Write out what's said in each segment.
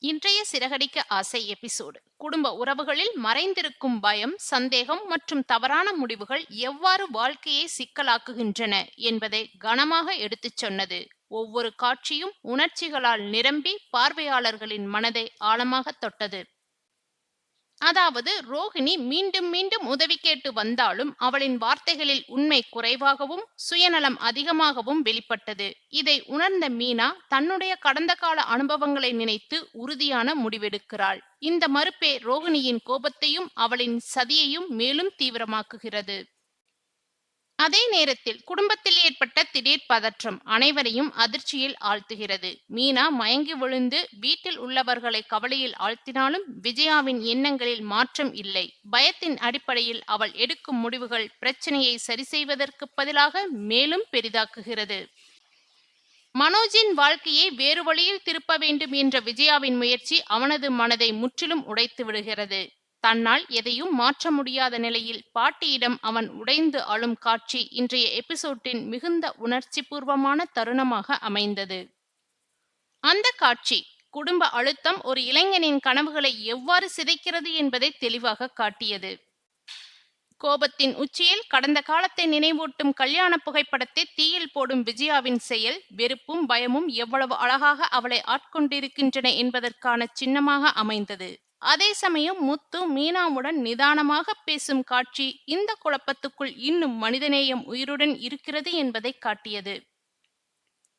இன்றைய சிறகடிக்க ஆசை எபிசோடு. குடும்ப உறவுகளில் மறைந்திருக்கும் பயம் சந்தேகம் மற்றும் தவறான முடிவுகள் எவ்வாறு வாழ்க்கையை சிக்கலாக்குகின்றன என்பதை கனமாக எடுத்துச் சொன்னது. ஒவ்வொரு காட்சியும் உணர்ச்சிகளால் நிரம்பி பார்வையாளர்களின் மனதை ஆழமாக தொட்டது. அதாவது ரோகிணி மீண்டும் மீண்டும் உதவி கேட்டு வந்தாலும் அவளின் வார்த்தைகளில் உண்மை குறைவாகவும் சுயநலம் அதிகமாகவும் வெளிப்பட்டது. இதை உணர்ந்த மீனா தன்னுடைய கடந்த கால அனுபவங்களை நினைத்து உறுதியான முடிவெடுக்கிறாள். இந்த மறுப்பே ரோகிணியின் கோபத்தையும் அவளின் சதியையும் மேலும் தீவிரமாக்குகிறது. அதே நேரத்தில் குடும்பத்தில் ஏற்பட்ட திடீர் பதற்றம் அனைவரையும் அதிர்ச்சியில் ஆழ்த்துகிறது. மீனா மயங்கி விழுந்து வீட்டில் உள்ளவர்களை கவலையில் ஆழ்த்தினாலும் விஜயாவின் எண்ணங்களில் மாற்றம் இல்லை. பயத்தின் அடிப்படையில் அவள் எடுக்கும் முடிவுகள் பிரச்சனையை சரி செய்வதற்கு பதிலாக மேலும் பெரிதாக்குகிறது. மனோஜின் வாழ்க்கையை வேறு வழியில் திருப்ப வேண்டும் என்ற விஜயாவின் முயற்சி அவனது மனதை முற்றிலும் உடைத்து விடுகிறது. தன்னால் எதையும் மாற்ற முடியாத நிலையில் பாட்டியிடம் அவன் உடைந்து அழும் காட்சி இன்றைய எபிசோட்டின் மிகுந்த உணர்ச்சி பூர்வமான தருணமாக அமைந்தது. அந்த காட்சி குடும்ப அழுத்தம் ஒரு இளைஞனின் கனவுகளை எவ்வாறு சிதைக்கிறது என்பதை தெளிவாக காட்டியது. கோபத்தின் உச்சியில் கடந்த காலத்தை நினைவூட்டும் கல்யாண புகைப்படத்தை தீயில் போடும் விஜயாவின் செயல் வெறுப்பும் பயமும் எவ்வளவு அழகாக அவளை ஆட்கொண்டிருக்கின்றன என்பதற்கான சின்னமாக அமைந்தது. அதே சமயம் முத்து மீனாவுடன் நிதானமாக பேசும் காட்சி இந்த குழப்பத்துக்குள் இன்னும் மனிதநேயம் உயிருடன் இருக்கிறது என்பதை காட்டியது.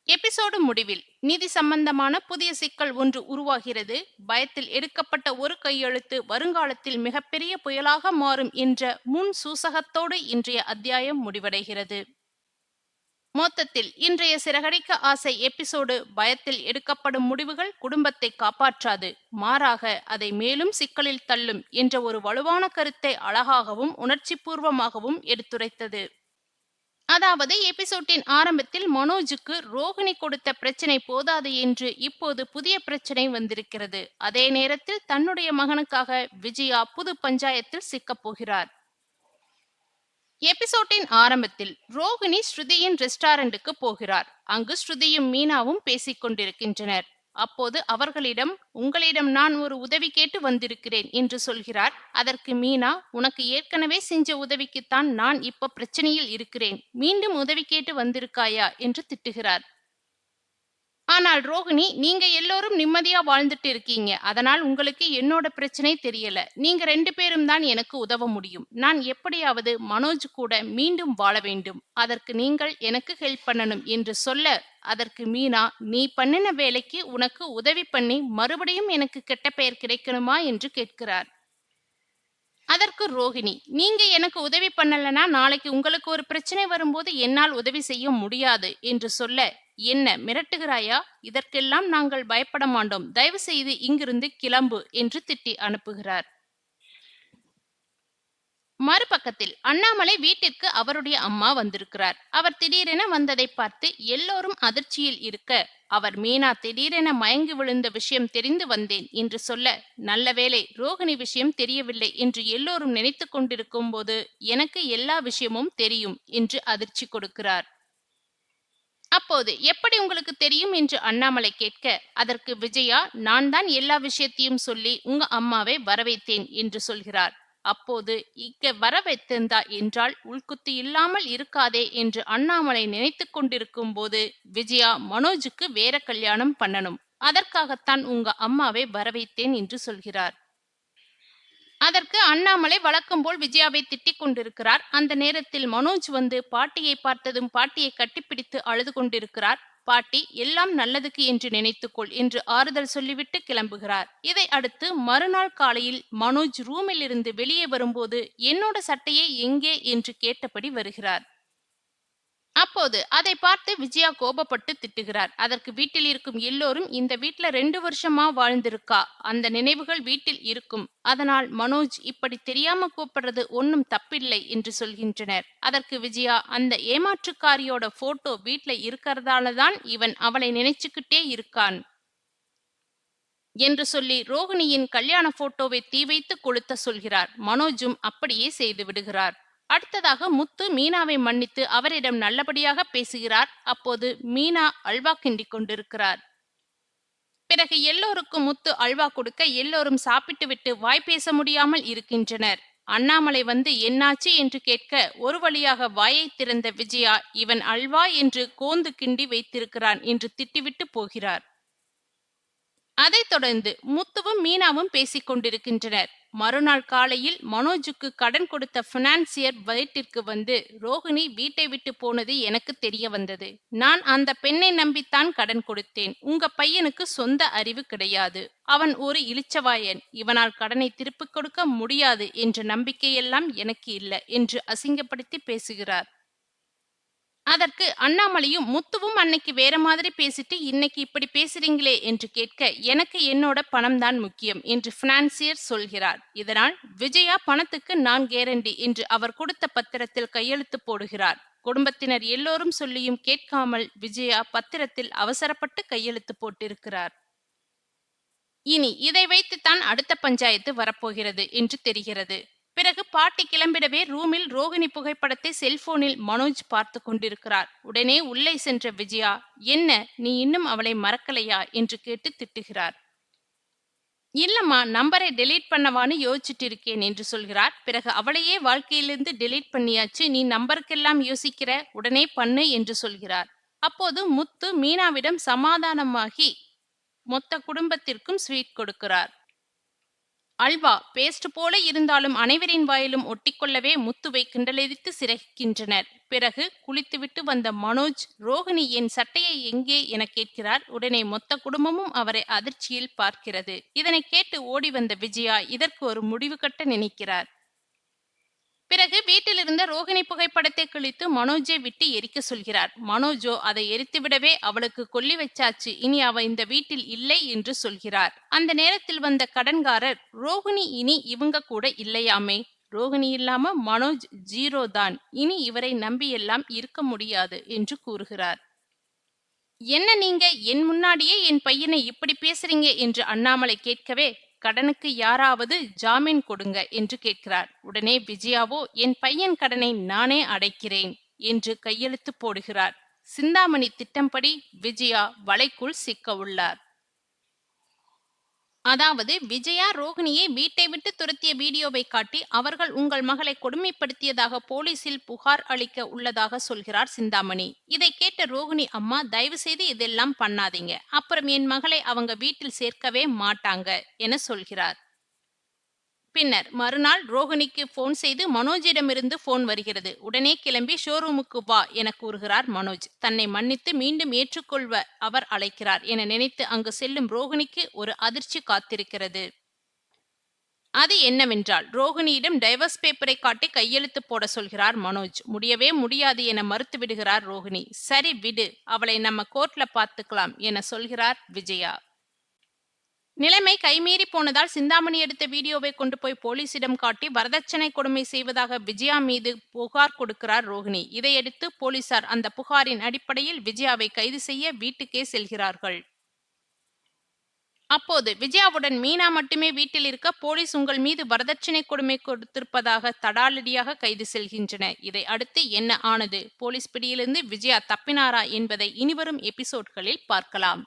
எபிசோடு முடிவில் நிதி சம்பந்தமான புதிய சிக்கல் ஒன்று உருவாகிறது. பயத்தில் எடுக்கப்பட்ட ஒரு கையெழுத்து வருங்காலத்தில் மிகப்பெரிய புயலாக மாறும் என்ற முன் சூசகத்தோடு இன்றைய அத்தியாயம் முடிவடைகிறது. மொத்தத்தில் இன்றைய சிறகடிக்க ஆசை எபிசோடு பயத்தில் எடுக்கப்படும் முடிவுகள் குடும்பத்தை காப்பாற்றாது. மாறாக அதை மேலும் சிக்கலில் தள்ளும் என்ற ஒரு வலுவான கருத்தை அழகாகவும் உணர்ச்சி பூர்வமாகவும் எடுத்துரைத்தது. அதாவது எபிசோட்டின் ஆரம்பத்தில் மனோஜுக்கு ரோகிணி கொடுத்த பிரச்சனை போதாது என்று இப்போது புதிய பிரச்சனை வந்திருக்கிறது. அதே நேரத்தில் தன்னுடைய மகனுக்காக விஜயா புது பஞ்சாயத்தில் சிக்கப் போகிறார் எபிசோட்டின் ஆரம்பத்தில் ரோகிணி ஸ்ருதியின் ரெஸ்டாரண்ட்டுக்கு போகிறார். அங்கு ஸ்ருதியும் மீனாவும் பேசிக் கொண்டிருக்கின்றனர். அப்போது அவர்களிடம் உங்களிடம் நான் ஒரு உதவி கேட்டு வந்திருக்கிறேன் என்று சொல்கிறார். அதற்கு மீனா உனக்கு ஏற்கனவே செஞ்ச உதவிக்குத்தான் நான் இப்ப பிரச்சனையில் இருக்கிறேன். மீண்டும் உதவி கேட்டு வந்திருக்காயா? என்று திட்டுகிறார். ஆனால் ரோகிணி நீங்க எல்லோரும் நிம்மதியா வாழ்ந்துட்டு இருக்கீங்க. அதனால் உங்களுக்கு என்னோட பிரச்சனை தெரியல. நீங்க ரெண்டு பேரும் தான் எனக்கு உதவ முடியும். நான் எப்படியாவது மனோஜ் கூட மீண்டும் வாழ வேண்டும். அதற்கு நீங்கள் எனக்கு ஹெல்ப் பண்ணணும் என்று சொல்ல அதற்கு மீனா நீ பண்ணின வேலைக்கு உனக்கு உதவி பண்ணி மறுபடியும் எனக்கு கெட்ட பெயர் கிடைக்கணுமா? என்று கேட்கிறார். அதற்கு ரோகிணி நீங்க எனக்கு உதவி பண்ணலனா நாளைக்கு உங்களுக்கு ஒரு பிரச்சனை வரும்போது என்னால் உதவி செய்ய முடியாது என்று சொல்ல என்ன மிரட்டுகிறாயா? இதற்கெல்லாம் நாங்கள் பயப்பட மாட்டோம். தயவு செய்து இங்கிருந்து கிளம்பு என்று திட்டி அனுப்புகிறார். மறுபக்கத்தில் அண்ணாமலை வீட்டிற்கு அவருடைய அம்மா வந்திருக்கிறார். அவர் திடீரென வந்ததை பார்த்து எல்லோரும் அதிர்ச்சியில் இருக்க அவர் மீனா திடீரென மயங்கி விழுந்த விஷயம் தெரிந்து வந்தேன் என்று சொல்ல நல்ல வேளை ரோகிணி விஷயம் தெரியவில்லை என்று எல்லோரும் நினைத்து கொண்டிருக்கும் போது எனக்கு எல்லா விஷயமும் தெரியும் என்று அதிர்ச்சி கொடுக்கிறார். அப்போது எப்படி உங்களுக்கு தெரியும் என்று அண்ணாமலை கேட்க அதற்கு விஜயா நான் தான் எல்லா விஷயத்தையும் சொல்லி உங்க அம்மாவை வரவைத்தேன் என்று சொல்கிறார். அப்போது இக்க வர வைத்திருந்தா என்றால் உள்குத்து இல்லாமல் இருக்காதே என்று அண்ணாமலை நினைத்து கொண்டிருக்கும் போது விஜயா மனோஜுக்கு வேற கல்யாணம் பண்ணணும். அதற்காகத்தான் உங்க அம்மாவை வரவைத்தேன் என்று சொல்கிறார். அதற்கு அண்ணாமலை வழக்கம் போல் விஜயாவை திட்டிக் கொண்டிருக்கிறார். அந்த நேரத்தில் மனோஜ் வந்து பாட்டியை பார்த்ததும் பாட்டியை கட்டிப்பிடித்து அழுது கொண்டிருக்கிறார். பாட்டி எல்லாம் நல்லதுக்கு என்று நினைத்துக்கொள் என்று ஆறுதல் சொல்லிவிட்டு கிளம்புகிறார். இதை அடுத்து மறுநாள் காலையில் மனோஜ் ரூமில் இருந்து வெளியே வரும்போது என்னோட சட்டையை எங்கே? என்று கேட்டபடி வருகிறார். அப்போது அதை பார்த்து விஜயா கோபப்பட்டு திட்டுகிறார். அதற்கு வீட்டில் இருக்கும் எல்லோரும் இந்த வீட்டில் ரெண்டு வருஷமா வாழ்ந்திருக்கா? அந்த நினைவுகள் வீட்டில் இருக்கும். அதனால் மனோஜ் இப்படி தெரியாம கூப்பிடுறது ஒன்னும் தப்பில்லை என்று சொல்கின்றனர். அதற்கு விஜயா அந்த ஏமாற்றுக்காரியோட போட்டோ வீட்டுல இருக்கிறதாலதான் இவன் அவளை நினைச்சுக்கிட்டே இருக்கான் என்று சொல்லி ரோகிணியின் கல்யாண போட்டோவை தீ வைத்து கொளுத்த சொல்கிறார். மனோஜும் அப்படியே செய்து விடுகிறார். அடுத்ததாக முத்து மீனாவை மன்னித்து அவரிடம் நல்லபடியாக பேசுகிறார். அப்போது மீனா அல்வா கிண்டிக் கொண்டிருக்கிறார். பிறகு எல்லோருக்கும் முத்து அல்வா கொடுக்க எல்லோரும் சாப்பிட்டுவிட்டு வாய் பேச முடியாமல் இருக்கின்றனர். அண்ணாமலை வந்து என்னாச்சு? என்று கேட்க ஒரு வழியாக வாயை திறந்த விஜயா இவன் அல்வா? என்று கோந்து கிண்டி வைத்திருக்கிறான் என்று திட்டிவிட்டு போகிறார். அதைத் தொடர்ந்து முத்துவும் மீனாவும் பேசிக் கொண்டிருக்கின்றனர். மறுநாள் காலையில் மனோஜுக்கு கடன் கொடுத்த பினான்சியர் வயிற்றிற்கு வந்து ரோகிணி வீட்டை விட்டு போனது எனக்கு தெரிய வந்தது. நான் அந்த பெண்ணை நம்பித்தான் கடன் கொடுத்தேன். உங்க பையனுக்கு சொந்த அறிவு கிடையாது. அவன் ஒரு இளிச்சவாயன். இவனால் கடனை திருப்பிக் கொடுக்க முடியாது என்ற நம்பிக்கையெல்லாம் எனக்கு இல்லை என்று அசிங்கப்படுத்தி பேசுகிறார். அதற்கு அண்ணாமலையும் முத்துவும் அன்னைக்கு வேற மாதிரி பேசிட்டு இன்னைக்கு இப்படி பேசுறீங்களே? என்று கேட்க எனக்கு என்னோட பணம் தான் முக்கியம் என்று பினான்சியர் சொல்கிறார். இதனால் விஜயா பணத்துக்கு நான் கேரண்டி என்று அவர் கொடுத்த பத்திரத்தில் கையெழுத்து போடுகிறார். குடும்பத்தினர் எல்லோரும் சொல்லியும் கேட்காமல் விஜயா பத்திரத்தில் அவசரப்பட்டு கையெழுத்து போட்டிருக்கிறார். இனி இதை வைத்துத்தான் அடுத்த பஞ்சாயத்து வரப்போகிறது என்று தெரிகிறது. பிறகு பாட்டி கிளம்பிடவே ரூமில் ரோகிணி புகைப்படத்தை செல்போனில் மனோஜ் பார்த்து கொண்டிருக்கிறார். உடனே உள்ளே சென்ற விஜயா என்ன நீ இன்னும் அவளை மறக்கலையா? என்று கேட்டு திட்டுகிறார். இல்லம்மா நம்பரை டெலீட் பண்ணவான்னு யோசிச்சுட்டு இருக்கேன் என்று சொல்கிறார். பிறகு அவளையே வாழ்க்கையிலிருந்து டெலீட் பண்ணியாச்சு நீ நம்பருக்கெல்லாம் யோசிக்கிற? உடனே பண்ணு என்று சொல்கிறார். அப்போது முத்து மீனாவிடம் சமாதானமாகி மொத்த குடும்பத்திற்கும் ஸ்வீட் கொடுக்கிறார். அல்வா பேஸ்ட் போல இருந்தாலும் அனைவரின் வாயிலும் ஒட்டிக்கொள்ளவே முத்துவை கிண்டலெதித்து சிறகிக்கின்றனர் பிறகு குளித்துவிட்டு வந்த மனோஜ் ரோஹிணி என் சட்டையை எங்கே? என கேட்கிறார். உடனே மொத்த குடும்பமும் அவரை அதிர்ச்சியில் பார்க்கிறது. இதனை கேட்டு ஓடி வந்த விஜயா இதற்கு ஒரு முடிவு கட்ட நினைக்கிறார். வீட்டில் இருந்த ரோகிணி புகைப்படத்தை கிழித்து மனோஜை விட்டு எரிக்க சொல்கிறார். மனோஜோ அதை எரித்துவிடவே அவளுக்கு கொல்லி வச்சாச்சு. இனி அவ இந்த வீட்டில் இல்லை என்று சொல்கிறார். அந்த நேரத்தில் வந்த கடன்காரர் ரோகிணி இனி இவங்க கூட இல்லையாமே? ரோகிணி இல்லாம மனோஜ் ஜீரோ தான். இனி இவரை நம்பியெல்லாம் இருக்க முடியாது என்று கூறுகிறார். என்ன நீங்க? என் முன்னாடியே என் பையனை இப்படி பேசுறீங்க என்று அண்ணாமலை கேட்கவே கடனுக்கு யாராவது ஜாமீன் கொடுங்க என்று கேட்கிறார். உடனே விஜயாவோ என் பையன் கடனை நானே அடைக்கிறேன் என்று கையெழுத்து போடுகிறார். சிந்தாமணி திட்டம்படி விஜயா வலைக்குள் சிக்க உள்ளார். அதாவது விஜயா ரோகிணியை வீட்டை விட்டு துரத்திய வீடியோவை காட்டி அவர்கள் உங்கள் மகளை கொடுமைப்படுத்தியதாக போலீசில் புகார் அளிக்க உள்ளதாக சொல்கிறார் சிந்தாமணி. இதை கேட்ட ரோகிணி அம்மா தயவு செய்து இதெல்லாம் பண்ணாதீங்க. அப்புறம் என் மகளை அவங்க வீட்டில் சேர்க்கவே மாட்டாங்க என சொல்கிறார். பின்னர் மறுநாள் ரோகிணிக்கு போன் செய்து மனோஜிடமிருந்து போன் வருகிறது. உடனே கிளம்பி ஷோரூமுக்கு வா என கூறுகிறார் மனோஜ். தன்னை மன்னித்து மீண்டும் ஏற்றுக்கொள்வ அவர் அழைக்கிறார் என நினைத்து அங்கு செல்லும் ரோகிணிக்கு ஒரு அதிர்ச்சி காத்திருக்கிறது. அது என்னவென்றால் ரோகிணியிடம் டைவர்ஸ் பேப்பரை காட்டி கையெழுத்து போட சொல்கிறார் மனோஜ். முடியவே முடியாது என மறுத்து விடுகிறார் ரோகிணி சரி விடு அவளை நம்ம கோர்ட்ல பார்த்துக்கலாம் என சொல்கிறார் விஜயா. நிலைமை கைமீறி போனதால் சிந்தாமணி எடுத்த வீடியோவை கொண்டு போய் போலீசிடம் காட்டி வரதட்சணை கொடுமை செய்வதாக விஜயா மீது புகார் கொடுக்கிறார் ரோஹிணி. இதையடுத்து போலீசார் அந்த புகாரின் அடிப்படையில் விஜயாவை கைது செய்ய வீட்டுக்கே செல்கிறார்கள். அப்போது விஜயாவுடன் மீனா மட்டுமே வீட்டில் இருக்க போலீஸ் உங்கள் மீது வரதட்சணை கொடுமை கொடுத்திருப்பதாக தடாலடியாக கைது செல்கின்றன. இதை அடுத்து என்ன ஆனது? போலீஸ் பிடியிலிருந்து விஜயா தப்பினாரா என்பதை இனிவரும் எபிசோட்களில் பார்க்கலாம்.